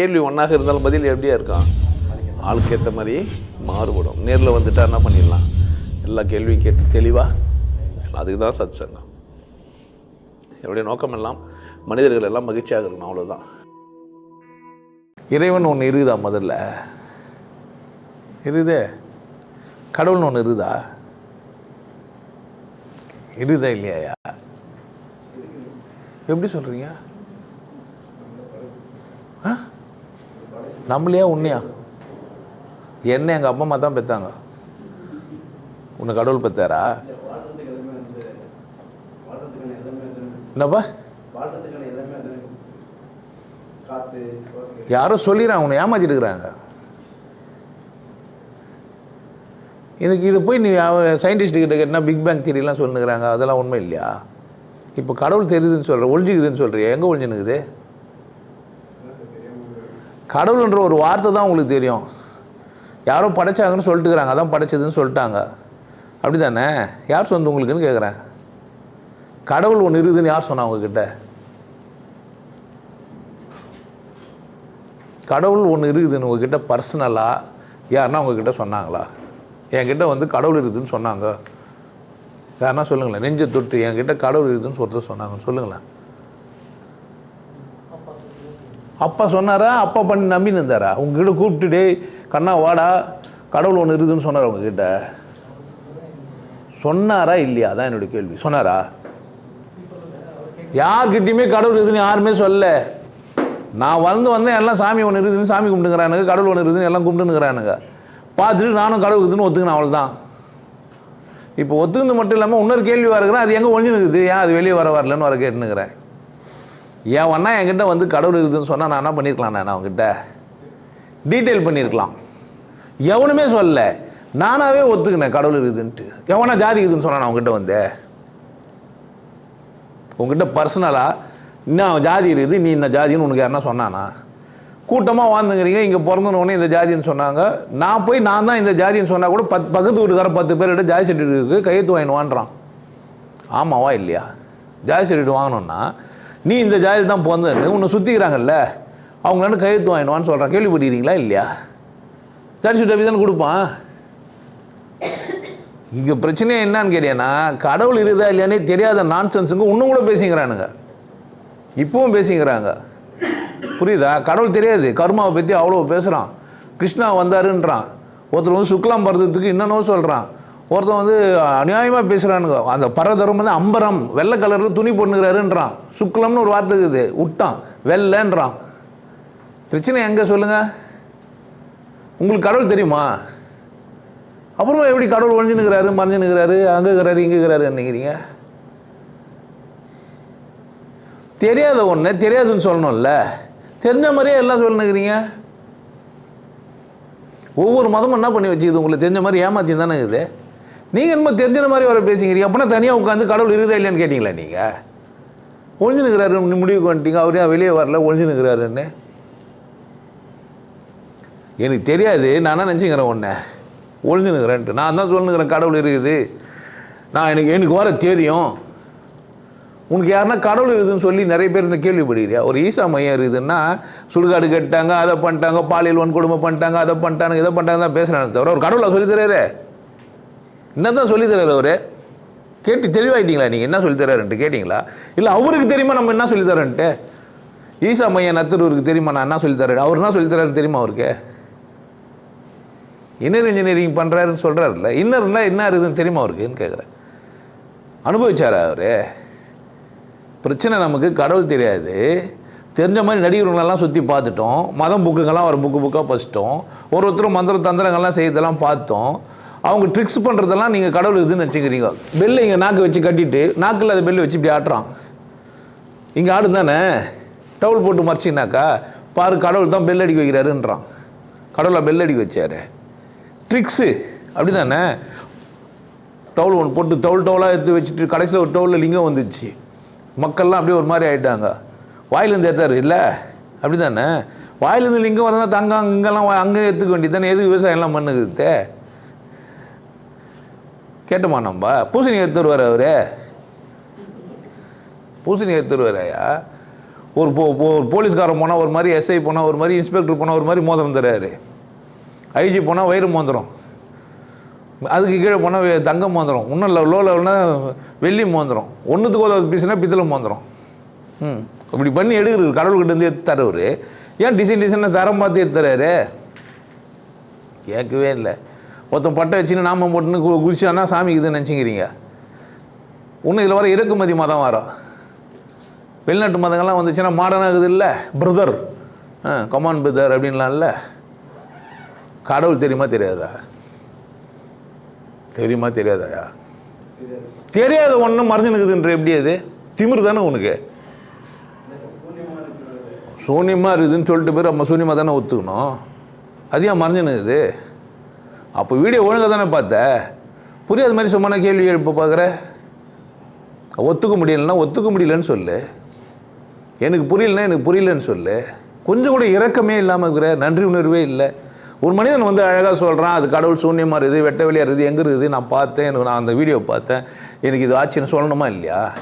கேள்வி ஒன்றாக இருந்தாலும் பதில் எப்படியா இருக்கான் ஆளுக்கு ஏற்ற மாதிரி மாறுபடும். நேரில் வந்துட்டா என்ன பண்ணிடலாம்? எல்லா கேள்வியும் கேட்டு தெளிவாக அதுக்கு தான் சத் சங்கம் என்னுடைய நோக்கம் எல்லாம் மனிதர்கள் எல்லாம் மகிழ்ச்சியாக இருக்கணும் அவ்வளோதான் இறைவன் ஒன்று இருக்குதா முதல்ல? இருக்குதே. கடவுள்னு ஒன்று இருக்குதா? இருக்குதா இல்லையா எப்படி சொல்கிறீங்க ஆ? நம்மளையா உண்மையா என்ன எங்கள் அப்பா அம்மா தான் பெற்றாங்க உன்னை கடவுள் பெற்றாரா என்னப்பா? யாரோ சொல்லிடுறாங்க உன்னை ஏமாத்திட்டு இருக்கிறாங்க. எனக்கு இது போய் நீ சயின்டிஸ்ட் கிட்ட கேட்டால் பிக் பேங் தியரிலாம் சொல்லுங்கிறாங்க அதெல்லாம் உண்மை இல்லையா? இப்போ கடவுள் தெரியுதுன்னு சொல்கிற ஒழிஞ்சிக்குதுன்னு சொல்கிறியா எங்கே ஒழிஞ்சுனுக்குது கடவுள்ன்ற ஒரு வார்த்தை தான் உங்களுக்கு தெரியும். யாரோ படைச்சாங்கன்னு சொல்லிட்டுக்கிறாங்க. அதான் படைச்சதுன்னு சொல்லிட்டாங்க. அப்படி தானே யார் சொந்த உங்களுக்குன்னு கேட்குறேன் கடவுள் ஒன்று இருக்குதுன்னு யார் சொன்னா உங்ககிட்ட? கடவுள் ஒன்று இருக்குதுன்னு உங்ககிட்ட பர்சனலாக யாருன்னா உங்ககிட்ட சொன்னாங்களா? என்கிட்ட வந்து கடவுள் இருக்குதுன்னு சொன்னாங்க. யாருன்னா சொல்லுங்களேன். நெஞ்ச தொட்டு என்கிட்ட கடவுள் இருக்குதுன்னு ஒருத்தர் சொன்னாங்க சொல்லுங்களேன். அப்பா சொன்னாரா? அப்பா பண்ணி நம்பின்னு இருந்தாரா? உங்ககிட்ட கூப்பிட்டுடே கண்ணா வாடா கடவுள் ஒன்று இருக்குதுன்னு சொன்னார் உங்ககிட்ட? சொன்னாரா இல்லையா? தான் என்னுடைய கேள்வி. சொன்னாரா? யார்கிட்டையுமே கடவுள் இருக்குதுன்னு யாருமே சொல்ல நான் வளர்ந்து வந்தேன் எல்லாம் சாமி ஒன்று இருக்குதுன்னு சாமி கும்பிட்டுங்கிறானுங்க கடவுள் ஒன்று இருக்குதுன்னு எல்லாம் கும்பிட்டுங்கிறானுங்க. பார்த்துட்டு நானும் கடவுள் இருக்குதுன்னு ஒத்துக்கினேன் அவ்வளோதான் இப்போ ஒத்துக்கிறது மட்டும் இல்லாமல் இன்னொரு கேள்வி வரக்குறேன் அது எங்கே ஒழிஞ்சு நிற்குது ஏன் அது வெளியே வர வரலன்னு வர கேட்டுனுக்கிறேன் என் அண்ணா என்கிட்ட வந்து கடவுள் இருக்குதுன்னு சொன்னால் நான் என்ன பண்ணியிருக்கலாம் நான் அவங்ககிட்ட டீட்டெயில் பண்ணியிருக்கலாம் எவனுமே சொல்லல. நானாகவே ஒத்துக்கினேன் கடவுள் இருக்குதுன்ட்டு. எவனா ஜாதி இருக்குதுன்னு சொன்னான் அவங்ககிட்ட வந்து? உங்ககிட்ட பர்சனலாக இன்னும் ஜாதி இருக்குது நீ இன்னும் ஜாதின்னு உனக்கு யாருன்னா சொன்னானா? கூட்டமாக வாழ்ந்துங்கிறீங்க இங்கே பிறந்தனோடனே இந்த ஜாதின்னு சொன்னாங்க. நான் போய் நான் தான் இந்த ஜாதின்னு சொன்னால் கூட பத் பக்கத்து வீட்டுக்கார பத்து பேர்கிட்ட ஜாதி சர்டிஃபிகேட்டுக்கு கையெழுத்து வாங்கினுவான்றான் ஆமாவா இல்லையா? ஜாதி சர்டிஃபிகேட் வாங்கினோன்னா நீ இந்த ஜாதியில் தான் பிறந்தன்னு உன்னை சுற்றிக்கிறாங்கல்ல அவங்களாண்ட கையெழுத்து வாங்கிடுவான்னு சொல்கிறான் கேள்விப்பட்டிருக்கீங்களா இல்லையா? ஜாதி சர்டிஃபிகேட் தானே கொடுப்பான். இங்கே பிரச்சனையே என்னன்னு கேட்டீங்கன்னா கடவுள் இருக்குதா இல்லையானே தெரியாத நான்சென்ஸுங்க இன்னும் கூட பேசிக்கிறானுங்க. இப்பவும் பேசிக்கிறாங்க. புரியுதா? கடவுள் தெரியாது. கர்மாவை பற்றி அவ்வளோ பேசுகிறான் கிருஷ்ணா வந்தாருன்றான். ஒருத்தர் வந்து சுக்லாம் பரதத்துக்கு என்னென்னோ சொல்கிறான் ஒருத்தன் வந்து அநியாயமாக பேசுகிறானுங்க அந்த பரதரம் வந்து அம்பரம் வெள்ளை கலரில் துணி பொண்ணுகிறாருன்றான் சுக்லம்னு ஒரு வார்த்தை இருக்குது. விட்டான் வெள்ளைன்றான். பிரச்சனை எங்கே சொல்லுங்கள் உங்களுக்கு கடவுள் தெரியுமா? அப்புறமா எப்படி கடவுள் ஒழிஞ்சுனுக்கிறாரு மறைஞ்சுனுக்கிறாரு அங்கே இருக்கிறாரு இங்கே இருக்கிறாரு நினைக்கிறீங்க? தெரியாத ஒன்று தெரியாதுன்னு சொல்லணும்ல. தெரிஞ்ச மாதிரியே எல்லாம் சொல்லணுங்கிறீங்க ஒவ்வொரு மதமும் என்ன பண்ணி வச்சுக்குது உங்களுக்கு? தெரிஞ்ச மாதிரி ஏமாத்தி தானே இருக்குது. நீங்கள் என்னமோ தெரிஞ்ச மாதிரி வர பேசிக்கிறீங்க. அப்படின்னா தனியாக உட்காந்து கடவுள் இருக்குதா இல்லையான்னு கேட்டிங்களா நீங்கள் ஒழிஞ்சுனுக்கிறாரு முடிவுக்கு வந்துட்டீங்க. அவர் ஏன் வெளியே வரல? ஒழிஞ்சுனுக்கிறாருன்னு எனக்கு தெரியாது. நான் என்ன நினச்சிக்கிறேன் ஒன்று ஒழிஞ்சுனுக்கிறேன்ட்டு நான் தான் சொல்லுங்கிறேன் கடவுள் இருக்குது. நான் எனக்கு எனக்கு வர தெரியும். உனக்கு யாருன்னா கடவுள் இருக்குதுன்னு சொல்லி நிறைய பேர் இந்த கேள்விப்படுகிறியா? ஒரு ஈசா மையம் இருக்குதுன்னா சுடுகாடு கட்டாங்க அதை பண்ணிட்டாங்க பாலியல் வன்கொடுமை பண்ணிட்டாங்க அதை பண்ணிட்டாங்க இதை பண்ணிட்டாங்க தான் பேசுகிறாங்க தவிர ஒரு கடவுளை சொல்லி என்ன தான் சொல்லித்தரார் அவர் அவரு கேட்டு தெளிவாயிட்டீங்களா நீங்கள் என்ன சொல்லித்தராருன்ட்டு கேட்டிங்களா? இல்லை அவருக்கு தெரியுமா நம்ம என்ன சொல்லித்தரேன்ட்டு ஈசா மையன் நத்தூருக்கு தெரியுமா நான் என்ன சொல்லித்தரேன் அவர் என்ன சொல்லித்தராரு தெரியுமா அவருக்கு? இன்னர் இன்ஜினியரிங் பண்ணுறாருன்னு சொல்கிறாருல்ல இன்னர்னால் என்ன இருக்குதுன்னு தெரியுமா அவருக்குன்னு கேட்குறேன் அனுபவிச்சாரா அவர்? பிரச்சனை நமக்கு கடவுள் தெரியாது. தெரிஞ்ச மாதிரி நடிகர்களெல்லாம் சுற்றி பார்த்துட்டோம். மதம் புக்குங்கெல்லாம் ஒரு புக்கு புக்காக படிச்சிட்டோம். ஒரு ஒருத்தரும் மந்திர தந்திரங்கள்லாம் செய்யறதெல்லாம் பார்த்தோம். அவங்க ட்ரிக்ஸ் பண்ணுறதெல்லாம் நீங்கள் கடவுள் இதுன்னு வச்சுக்கிறீங்க பெல்லை இங்கே நாக்கு வச்சு கட்டிட்டு நாக்கில் அதை பெல்லை வச்சு இப்படி ஆட்டுறான். இங்கே ஆடு தானே? டவுல் போட்டு மறைச்சிங்கனாக்கா பாரு கடவுள் தான் பெல் அடிக்க வைக்கிறாருன்றான். கடவுளை பெல் அடிக்க வச்சாரு. ட்ரிக்ஸு அப்படி தானே? டவுல் ஒன்று போட்டு டவுல் டவுலாக எடுத்து வச்சுட்டு கடைசியில் ஒரு டவுலில் லிங்கம் வந்துச்சு. மக்கள்லாம் அப்படியே ஒரு மாதிரி ஆகிட்டாங்க வாயிலேருந்து ஏற்றாரு இல்லை அப்படி தானே? வாயிலேருந்து லிங்கம் வரதான் தங்க அங்கெல்லாம் அங்கே ஏற்றுக்க வேண்டியது தானே? எதுக்கு விவசாயம்லாம் பண்ணுது கேட்டுமா நம்ம? பூசணி எடுத்துருவார் அவரு. பூசணி எடுத்துருவாரையா ஒரு போ ஒரு போலீஸ்காரன் போனால் ஒரு மாதிரி எஸ்ஐ போனால் ஒரு மாதிரி இன்ஸ்பெக்டர் போனால் ஒரு மாதிரி மோதிரம் தர்றாரு ஐஜி போனால் வயிறு மோந்திரம். அதுக்கு கீழே போனால் தங்கம் மோந்திரம். இன்னும் இல்லை லோ லெவல்னா வெள்ளி மோந்திரம். ஒன்றுத்துக்கு ஒரு பீஸ்னா பித்தளை மோந்திரம். ம். அப்படி பண்ணி எடுக்கிறது கடவுள்கிட்ட இருந்து எடுத்து தரவர் ஏன் டிசைன் டிசைனாக தரம் பார்த்து எடுத்துறாரு கேட்கவே இல்லை. ஒருத்தன் பட்டை வச்சுன்னு நாம போட்டுன்னு கு- சாமி இதுன்னு நினச்சிக்கிறீங்க. இன்னும் இதில் வர இறக்குமதி மதம் வரும் வெளிநாட்டு மதங்கள்லாம் வந்துச்சுன்னா மாடனாகுது இல்லை? பிரதர் ஆ கமான் பிரதர் அப்படின்லாம் இல்லை? கடவுள் தெரியுமா தெரியாதா? தெரியுமா தெரியாதாயா தெரியாது? தெரியாத ஒன்று மறைஞ்சு நிற்குதுன்ற எப்படி அது? திமிர் தானே உனக்கு? சூன்யமாக இருக்குதுன்னு சொல்லிட்டு பேர் நம்ம சூன்யமாக தானே ஒத்துக்கணும். அது ஏன் மறைஞ்சு நிற்குது அப்போ வீடியோ ஒழுங்காக தானே பார்த்த? புரியாத மாதிரி சும்மா கேள்வி எழுப்ப பார்க்குற? ஒத்துக்க முடியலன்னா ஒத்துக்க முடியலன்னு சொல்லு. எனக்கு புரியலன்னா எனக்கு புரியலன்னு சொல்லு. கொஞ்சம் கூட இரக்கமே இல்லாமல் இருக்கிற நன்றி உணர்வே இல்லை. ஒரு மனிதன் வந்து அழகாக சொல்கிறான் அது கடவுள் சூன்யமாக இருக்குது வெட்ட வெளியாக இருக்குது எங்கே இருக்குது? நான் பார்த்தேன் எனக்கு நான் அந்த வீடியோ பார்த்தேன். எனக்கு இது ஆச்சுன்னு சொல்லணுமா இல்லையா?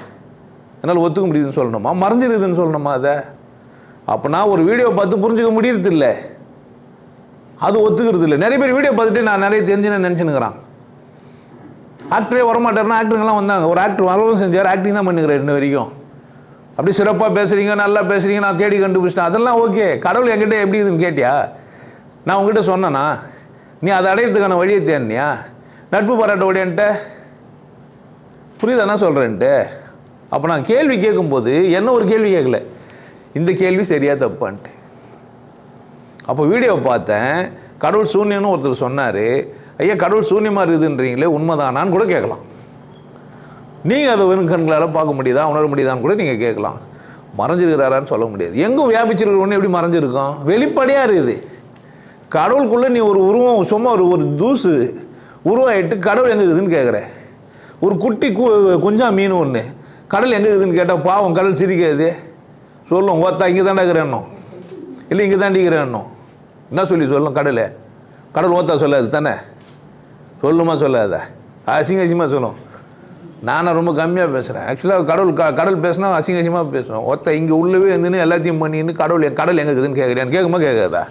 என்னால் ஒத்துக்க முடியுதுன்னு சொல்லணுமா? மறைஞ்சிருக்குதுன்னு சொல்லணுமா அதை? அப்போ நான் ஒரு வீடியோ பார்த்து புரிஞ்சுக்க முடியறது இல்லை அது ஒத்துக்கிறது இல்லை. நிறைய பேர் வீடியோ பார்த்துட்டு நான் நிறைய தெரிஞ்சுன்னு நினச்சினுக்கிறான் ஆக்டரே வரமாட்டார்னா ஆக்டருங்கெல்லாம் வந்தாங்க. ஒரு ஆக்டர் வரவும் செஞ்சார் ஆக்டிங் தான் பண்ணுகிறார் இன்ன வரைக்கும். அப்படி சிறப்பாக பேசுகிறீங்க நல்லா பேசுகிறீங்க நான் தேடி கண்டுபிடிச்சிட்டேன். அதெல்லாம் ஓகே கடவுள் என்கிட்ட எப்படி இதுன்னு கேட்டியா? நான் உங்ககிட்ட சொன்னேன்னா நீ அதை அடையிறதுக்கான வழியை தேடினியா? நட்பு பாராட்ட ஓடியன்ட்ட புரியுதா சொல்கிறேன்ட்டு அப்போ நான் கேள்வி கேட்கும்போது என்ன ஒரு கேள்வி கேட்கல? இந்த கேள்வி சரியாக தப்பான்ட்டு. அப்போ வீடியோ பார்த்தேன். கடவுள் சூன்யம்னு ஒருத்தர் சொன்னார். ஐயா கடவுள் சூன்யமாக இருக்குதுன்றீங்களே உண்மைதானான்னு கூட கேட்கலாம். நீங்கள் அதை வெறும் கண்களால் பார்க்க முடியுதா? உணர முடியுதான்னு கூட நீங்கள் கேட்கலாம். மறைஞ்சிருக்கிறாரான்னு சொல்ல முடியாது. எங்கும் வியாபிச்சிருக்கிற ஒன்று எப்படி மறைஞ்சிருக்கோம்? வெளிப்படையாக இருக்குது. கடவுளுக்குள்ளே நீ ஒரு உருவம் சும்மா ஒரு ஒரு தூசு உருவாயிட்டு கடவுள் எங்கே இருக்குதுன்னு கேட்குற. ஒரு குட்டி கு குஞ்சா மீன் ஒன்று கடல் எங்கே இருக்குதுன்னு கேட்டால் பாவம் கடல் சிரிக்காது சொல்லும் ஓத்தா இங்கே தாண்டா இருக்கிறேன்னும். இல்லை இங்கே தாண்டிக்கிறேன்னும் என்ன சொல்லி சொல்லும்? கடலை. கடல் ஓத்தா சொல்லாது தானே? சொல்லுமா சொல்லாத. அசிங்க அசிங்கமாக சொல்லும். நானும் ரொம்ப கம்மியாக பேசுகிறேன் ஆக்சுவலாக கடவுள் க கடல் பேசினா அசிங்க அசிங்கமாக பேசுவேன். ஒத்த இங்கே உள்ளவே இருந்துன்னு எல்லாத்தையும் பண்ணின்னு கடவுள் என் கடல் எங்கே இருக்குதுன்னு கேட்குறேன் கேட்குமா கேட்காதா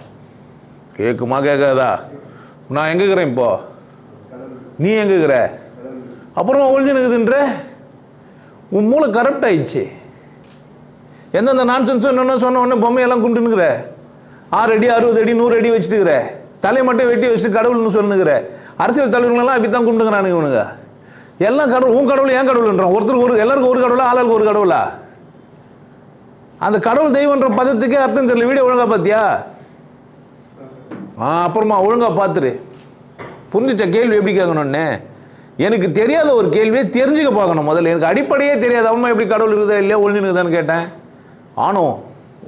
கேட்குமா கேட்காதா நான் எங்கே இருக்கிறேன் இப்போ? நீ எங்கே இருக்கிற? அப்புறம் ஒழிஞ்சு இருக்குதுன்ற உன் மூளை கரெக்ட் ஆயிடுச்சு. எந்தெந்த நான்சென்ஸ் சொன்ன சொன்ன உடனே பொம்மையெல்லாம் குண்டுனுக்குற ஆறு அடி அறுபது அடி நூறு அடி வச்சுட்டுக்கிற. தலை மட்டும் வெட்டி வச்சுட்டு கடவுள்னு சொல்லுங்கிற அரசியல் தலைவர்களெல்லாம் அப்படி தான் கும்பிட்டுக்கிறானுங்க இவனுங்க. எல்லாம் கடவுள் உன் கடவுள் ஏன் கடவுள்ன்றான் ஒருத்தருக்கு ஒரு எல்லாருக்கும் ஒரு கடவுளா ஆளாளுக்கு ஒரு கடவுளா? அந்த கடவுள் தெய்வன்ற பதத்துக்கே அர்த்தம் தெரியல. வீடியோ ஒழுங்கா பார்த்தியா ஆ அப்புறமா ஒழுங்கா பார்த்துரு புரிஞ்சிட்ட கேள்வி எப்படி கேட்கணும்னு? எனக்கு தெரியாத ஒரு கேள்வியை தெரிஞ்சுக்க பார்க்கணும் முதல்ல. எனக்கு அடிப்படையே தெரியாது. அம்மா எப்படி கடவுள் இருக்குதா இல்லையா ஒழிஞ்சுனுக்குதான்னு கேட்டேன். ஆனோ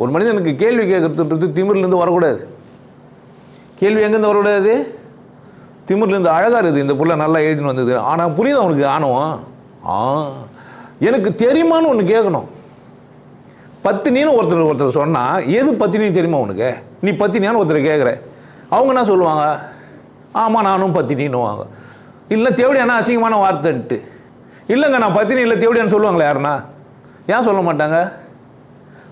ஒரு மனிதனுக்கு கேள்வி கேட்குறதுன்றது திமிர்லேருந்து வரக்கூடாது. கேள்வி எங்கேருந்து வரக்கூடாது? திமிர்லேருந்து அழகாக இருக்குது இந்த புள்ள நல்லா எழுதின்னு வந்தது. ஆனால் புரியுது அவனுக்கு ஆணவம் ஆ. எனக்கு தெரியுமான்னு ஒன்று கேட்கணும். பத்தினின்னு ஒருத்தர் ஒருத்தர் சொன்னால் எது பத்தினி தெரியுமா உனக்கு? நீ பத்தினியான்னு ஒருத்தர் கேட்குற. அவங்க என்ன சொல்லுவாங்க? ஆமாம் நானும் பத்தினின்னுவாங்க. இல்லை தேவடியானா அசிங்கமான வார்த்தைன்ட்டு. இல்லைங்க நான் பத்தினி இல்லை தேவடியான்னு சொல்லுவாங்களே யாருன்னா? ஏன் சொல்ல மாட்டாங்க?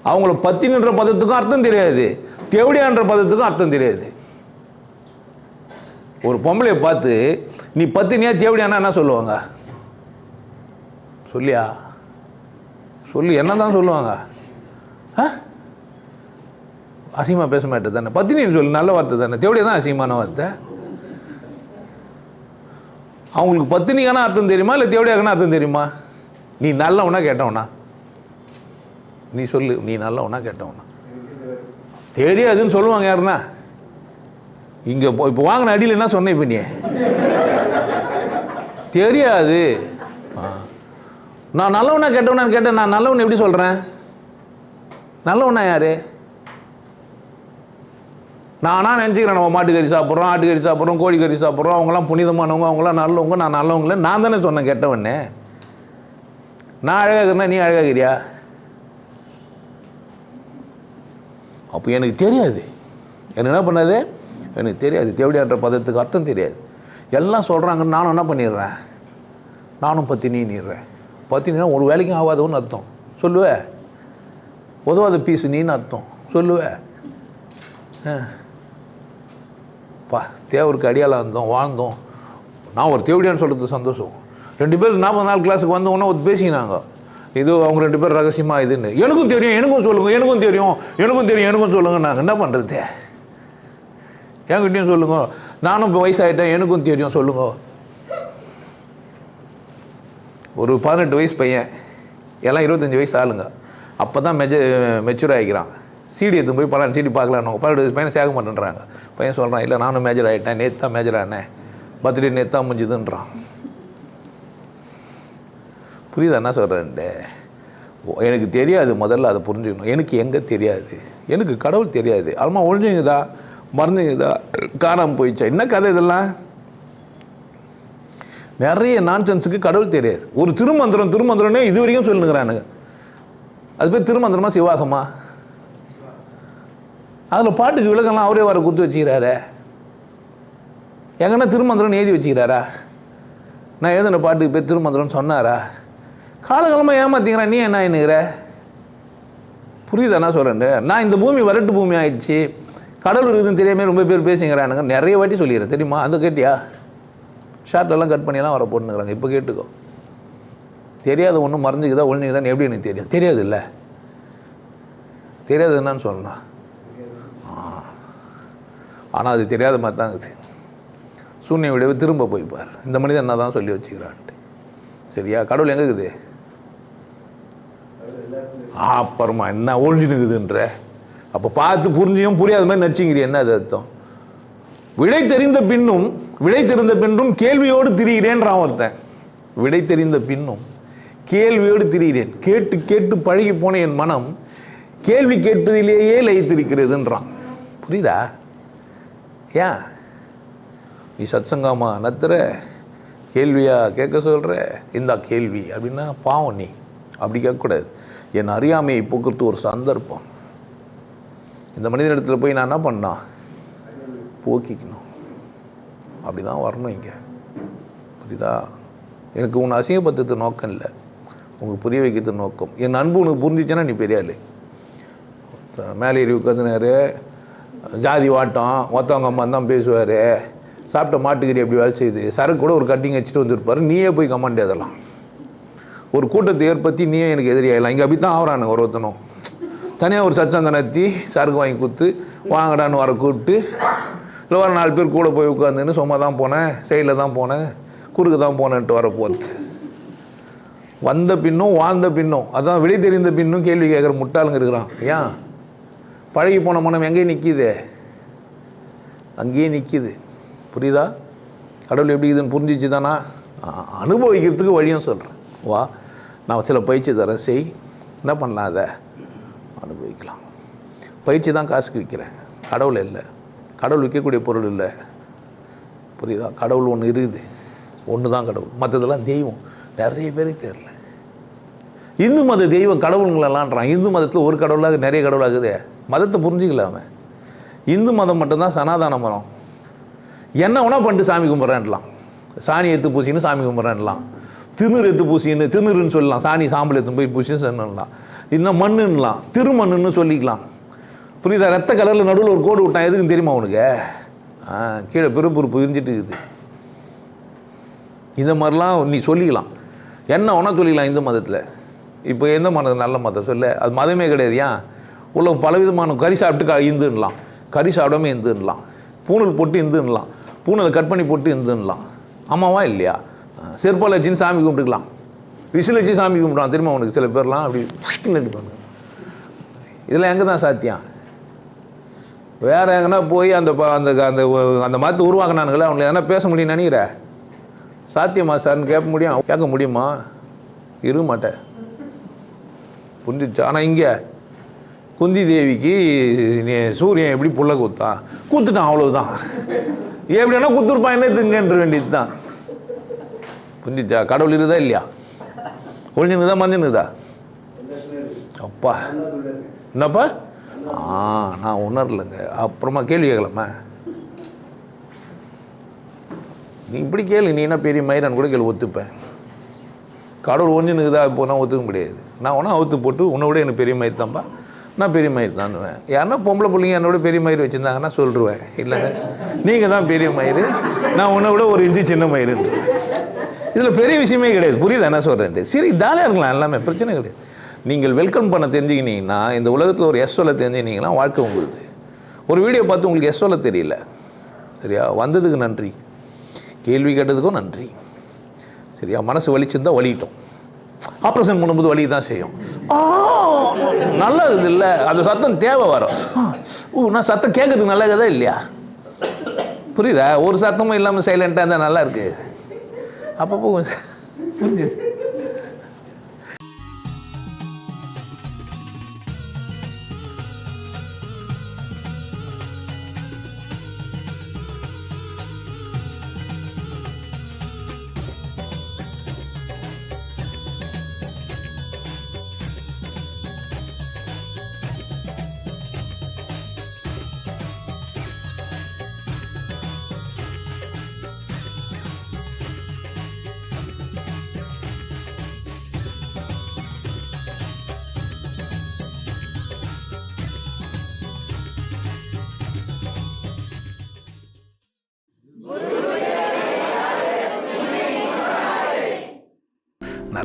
அவங்கள பத்தினின்ற பதத்துக்கும் அர்த்தம் தெரியாது. தேவடியான்ற பதத்துக்கும் அர்த்தம் தெரியாது. ஒரு பொம்பளையை பார்த்து நீ பத்தினியா தேவடியானா என்ன சொல்லுவாங்க? சொல்லியா? சொல்லி என்ன தான் சொல்லுவாங்க? ஆ? அசிங்கமாக பேச மாட்டேன் தானே? பத்தினின்னு சொல்லி நல்ல வார்த்தை தானே? தேவடியா தான் அசிங்கமான வார்த்தை. அவங்களுக்கு பத்தினிக்கான அர்த்தம் தெரியுமா? இல்லை தேவடியாக்கான அர்த்தம் தெரியுமா? நீ நல்லவனா கேட்டவனா? நீ சொல்லு நீ நல்லவனா கேட்டவனா தெரியாதுன்னு சொல்லுவாங்க யாருன்னா? இங்கே இப்போ இப்போ வாங்கின அடியில் என்ன சொன்னேன் இப்போ நீ? தெரியாது. ஆ. நான் நல்லவனா கெட்டவனான்னு கேட்டேன் நான் நல்லவன் எப்படி சொல்கிறேன் நல்லவனா யார்? நானா நினச்சிக்கிறேன் நம்ம மாட்டுக்கறி சாப்பிட்றோம் ஆட்டுக்கறி சாப்பிட்றோம் கோழிக்கறி சாப்பிட்றோம் அவங்களாம் புனிதமானவங்க அவங்களாம் நல்லவங்க நான் நல்லவங்கள நான் தானே சொன்னேன் கெட்டவனே நான் அழகாக இருக்கிறேன்னா நீ அழகாகிறியா அப்போ எனக்கு தெரியாது. எனக்கு என்ன பண்ணாது? எனக்கு தெரியாது. தேவடியான்ற பதத்துக்கு அர்த்தம் தெரியாது. எல்லாம் சொல்கிறாங்கன்னு நானும் என்ன பண்ணிடுறேன்? நானும் பத்தினி நீடுறேன் பத்தினா ஒரு வேலைக்கும் ஆகாதவன்னு அர்த்தம். சொல்லுவேன் உதவாத பீஸ் நீன்னு அர்த்தம். சொல்லுவ. பா தேவருக்கு அடியாளாக இருந்தோம் வாழ்ந்தோம். நான் ஒரு தேவடியான்னு சொல்கிறது சந்தோஷம். ரெண்டு பேர் நாற்பது நாள் கிளாஸுக்கு வந்த ஒரு பேசிக்கினாங்க. இது அவங்க ரெண்டு பேர் ரகசியமாக இதுன்னு. எனக்கும் தெரியும் எனக்கும் சொல்லுங்கள் எனக்கும் தெரியும் எனக்கும் தெரியும் எனக்கும் சொல்லுங்கள் நாங்கள் என்ன பண்ணுறது என்கிட்டையும் சொல்லுங்க? நானும் இப்போ வயசாகிட்டேன் எனக்கும் தெரியும் சொல்லுங்க. ஒரு பதினெட்டு வயசு பையன் எல்லாம் இருபத்தஞ்சி வயசு ஆளுங்க. அப்போ தான் மெஜ மெச்சூர் ஆகிக்கிறான் சீடி எடுத்து போய் பல சீடி பார்க்கலான்னு. பதினெட்டு வயசு பையனை சேகம் மாட்டேன்றாங்க பையன் சொல்கிறான் இல்லை நானும் மேஜர் ஆகிட்டேன் நேற்று தான் மேஜர் ஆனேன். பர்த்டே நேற்று தான் முடிஞ்சுதுன்றான். புரியுதா என்ன சொல்கிறேன்ட்டு எனக்கு தெரியாது முதல்ல அதை புரிஞ்சுக்கணும். எனக்கு எங்கே தெரியாது? எனக்கு கடவுள் தெரியாது. அல்மா ஒழிஞ்சுங்கதா மறந்துங்கதா காணாமல் போயிடுச்சா? என்ன கதை இதெல்லாம்? நிறைய நான்சென்ஸுக்கு கடவுள் தெரியாது. ஒரு திருமந்திரம் திருமந்திரம்னே இது வரைக்கும் சொல்லுங்கிறானுங்க அது பேர் திருமந்திரமா சிவாகமா? அதில் பாட்டுக்கு விளக்கம்லாம் அவரே வர குத்து வச்சுக்கிறாரு. எங்கன்னா திருமந்திரம் எழுதி வச்சுக்கிறாரா? நான் எழுதின பாட்டுக்கு பேர் திருமந்திரம்னு சொன்னாரா? காலகாலமாக ஏமாத்திங்கிறேன் நீ என்ன என்னங்கிற புரியுதா என்ன சொல்கிறேன் நான் இந்த பூமி வரட்டு பூமி ஆயிடுச்சு. கடவுள் இருக்குதுன்னு தெரியாமல் ரொம்ப பேர் பேசிங்கிறானுங்க நிறைய வாட்டி சொல்லிடுறேன். தெரியுமா? அந்த கேட்டியா? ஷார்ட்டெல்லாம் கட் பண்ணியெல்லாம் வர போட்டுனுக்குறாங்க இப்போ கேட்டுக்கோ. தெரியாத ஒன்றும் மறைஞ்சிக்குதா ஒழிஞ்சுக்குதான்னு எப்படி எனக்கு தெரியும்? தெரியாது இல்லை. தெரியாது என்னன்னு சொல்லணும் ஆனால் அது தெரியாத மாதிரி தான் இருக்குது. சூன்ய விடவே திரும்ப போய்ப்பார் இந்த மனிதன் என்ன தான் சொல்லி வச்சுக்கிறான்ட்டு. சரியா? கடவுள் எங்கே இருக்குது? அப்புறமா என்ன ஒழிஞ்சுனுக்குதுன்ற அப்போ பார்த்து புரிஞ்சியும் புரியாத மாதிரி நடிச்சுங்கிறிய என்ன அது அர்த்தம்? விடை தெரிந்த பின்னும் விடை தெரிந்த பின்னும் கேள்வியோடு திரிகிறேன்றான் ஒருத்தன். விடை தெரிந்த பின்னும் கேள்வியோடு திரிகிறேன் கேட்டு கேட்டு பழகி போன என் மனம் கேள்வி கேட்பதிலேயே லயித்திருக்கிறதுன்றான். புரியுதா? ஏன் நீ சத்சங்கமா நத்துற? கேள்வியா கேட்க சொல்கிற இந்தா கேள்வி. அப்படின்னா பாவம் நீ. அப்படி கேட்கக்கூடாது. என் அறியாமையை போக்குறது ஒரு சந்தர்ப்பம். இந்த மனிதனிடத்தில் போய் நான் என்ன பண்ணான் போக்கிக்கணும். அப்படி தான் வரணும் இங்கே. புரியுதா? எனக்கு உன்னை அசிங்கப்படுத்துறது நோக்கம் இல்லை. உங்களுக்கு புரிய வைக்கிறது நோக்கம். என் அன்பு உனக்கு புரிஞ்சிச்சுன்னா நீ பெரிய மேலே ஏறி உட்காந்துனாரு ஜாதி வாட்டம் ஒத்தவங்க அம்மா தான் பேசுவார். சாப்பிட்ட மாட்டுக்கறி எப்படி வேலை செய்யுது? சரக்கு கூட ஒரு கட்டிங் வச்சுட்டு வந்துருப்பார். நீயே போய் கமாண்ட் எழுதலாம் ஒரு கூட்டத்தை ஏற்படுத்தி நீயே எனக்கு எதிரியாயிடலாம் இங்கே அப்படி தான் ஆகிறானுங்க ஒரு ஒருத்தனும். தனியாக ஒரு சச்சந்தம் நடத்தி சரக்கு வாங்கி கொடுத்து வாங்கடான்னு வர கூப்பிட்டு இல்லை வர நாலு பேர் கூட போய் உட்காந்துன்னு சும்மா தான் போனேன் சைடில் தான் போனேன் குறுக்கு தான் போனேன்ட்டு வர போகிறது வந்த பின்னும் வாழ்ந்த பின்னும் அதான் விடை தெரிந்த பின்னும் கேள்வி கேட்குற முட்டாளுங்க இருக்கிறான். ஏன்? பழகி போன மனம் எங்கேயும் நிற்கிது அங்கேயே நிற்கிது புரியுதா? கடவுள் எப்படி இதுன்னு புரிஞ்சிச்சு தானா அனுபவிக்கிறதுக்கு வழியும் சொல்கிறேன் வா. நான் சில பயிற்சி தரேன். செய். என்ன பண்ணலாம் அதை? அனுபவிக்கலாம். பயிற்சி தான் காசுக்கு விற்கிறேன். கடவுள் இல்லை. கடவுள் விற்கக்கூடிய பொருள் இல்லை. புரியுதா? கடவுள் ஒன்று இருக்குது. ஒன்று தான் கடவுள். மற்றதெல்லாம் தெய்வம். நிறைய பேருக்கு தெரில இந்து மத தெய்வம் கடவுளுங்களெல்லான்றான் இந்து மதத்தில் ஒரு கடவுளாக நிறைய கடவுளாகுது மதத்தை புரிஞ்சுக்கல இந்து மதம் மட்டும்தான் சனாதான மதம். என்ன வேணால் பண்ணிட்டு சாமி கும்பிட்றேன்லாம் சாணி எடுத்து பூச்சின்னு சாமி கும்பிட்றேன்லாம் திமிர் எடுத்து பூசின்னு திமிருன்னு சொல்லலாம். சாணி சாம்பல் எடுத்து போய் பூசின்னு சொன்னலாம் இன்னும் மண்ணுன்னலாம். திருமண்ணுன்னு சொல்லிக்கலாம். புரியுதா? ரத்த கலரில் நடுவில் ஒரு கோடு விட்டான். எதுக்குன்னு தெரியுமா உனக்கு? ஆ கீழே பிறப்புறுப்பு இருந்துட்டு இருக்குது. இந்த மாதிரிலாம் நீ சொல்லிக்கலாம். என்ன ஒன்றா சொல்லிக்கலாம் இந்து மதத்தில்? இப்போ எந்த மதம் நல்ல மதம் சொல்ல? அது மதமே கிடையாது ஏன்? உள்ள பலவிதமான கறி சாப்பிட்டு க- இந்துன்னலாம். கறி சாப்பிடாம இந்துன்னலாம். பூணல் போட்டு இந்துன்னலாம். பூணலை கட் பண்ணி போட்டு இந்துன்னலாம். ஆமாவா இல்லையா? செருப்பால் வச்சுன்னு சாமி கும்பிட்டுக்கலாம். விசில் வச்சு சாமி கும்பிடுவான். திரும்ப அவனுக்கு சில பேர்லாம் அப்படி நடிப்பாங்க இதெல்லாம் எங்கே தான் சாத்தியம் வேற எங்கன்னா போய் அந்த அந்த அந்த அந்த மதத்தை உருவாக்குனானுங்களே அவங்களை எதனா பேச முடியும்னு நினைக்கிற? சாத்தியமா சார்னு கேட்க முடியும். கேட்க முடியுமா? இரு மாட்டேன் புரிஞ்சிச்சு? ஆனால் இங்கே குந்தி தேவிக்கு நீ சூரியன் எப்படி புள்ள குத்தான் குத்துட்டான் அவ்வளோதான் எப்படின்னா குத்துருப்பான் என்ன திங்கன்ற வேண்டியது தான் புரிஞ்சிச்சா கடவுள் இருக்குதா இல்லையா? ஒழிஞ்சுனுதா மஞ்சுனுதா அப்பா. என்னப்பா? ஆ நான் உணரலைங்க. அப்புறமா கேள்வி கேட்கலாமா? நீ இப்படி கேளு நீ என்ன பெரிய மயிரான் கூட கேள்வி ஒத்துப்பேன் கடவுள் ஒன்று இருக்குதா இப்போ நான் ஒத்துக்க முடியாது. நான் ஒன்றா அவுத்து போட்டு உன்னை விட எனக்கு பெரிய மயிர் தான்ப்பா நான் பெரிய மயிர் தானுவேன் யாருன்னா பொம்பளை பிள்ளைங்க என்னோட பெரிய மயிர் வச்சுருந்தாங்கன்னா சொல்லிடுவேன் இல்லைங்க. நீங்கள் தான் பெரிய மயிர் நான் உன்னை விட ஒரு இன்ச்சு சின்ன மயிருன்னு இதில் பெரிய விஷயமே கிடையாது. புரியுது? என்ன சொல்கிறேன் சரி ஜாலியாக இருக்கலாம். எல்லாமே பிரச்சனை கிடையாது. நீங்கள் வெல்கம் பண்ண தெரிஞ்சுக்கினீங்கன்னா இந்த உலகத்தில் ஒரு எஸ் சொல்ல தெரிஞ்சுக்கினீங்கன்னா வாழ்க்கை உங்களுக்கு ஒரு வீடியோ பார்த்து உங்களுக்கு எஸ் சொல்ல தெரியல. சரியா? வந்ததுக்கு நன்றி. கேள்வி கேட்டதுக்கும் நன்றி. சரியா? மனசு வலிச்சிருந்தால் வலிட்டோம் ஆப்ரேஷன் பண்ணும்போது வலி தான் செய்யும். நல்லா இருக்குது இல்லை? அது சத்தம் தேவை வரும். ஓ நான் சத்தம் கேட்கறதுக்கு நல்லா இல்லையா? புரியுதா? ஒரு சத்தமும் இல்லாமல் சைலண்ட்டாக இருந்தால் நல்லா இருக்குது 아빠 보고 울지.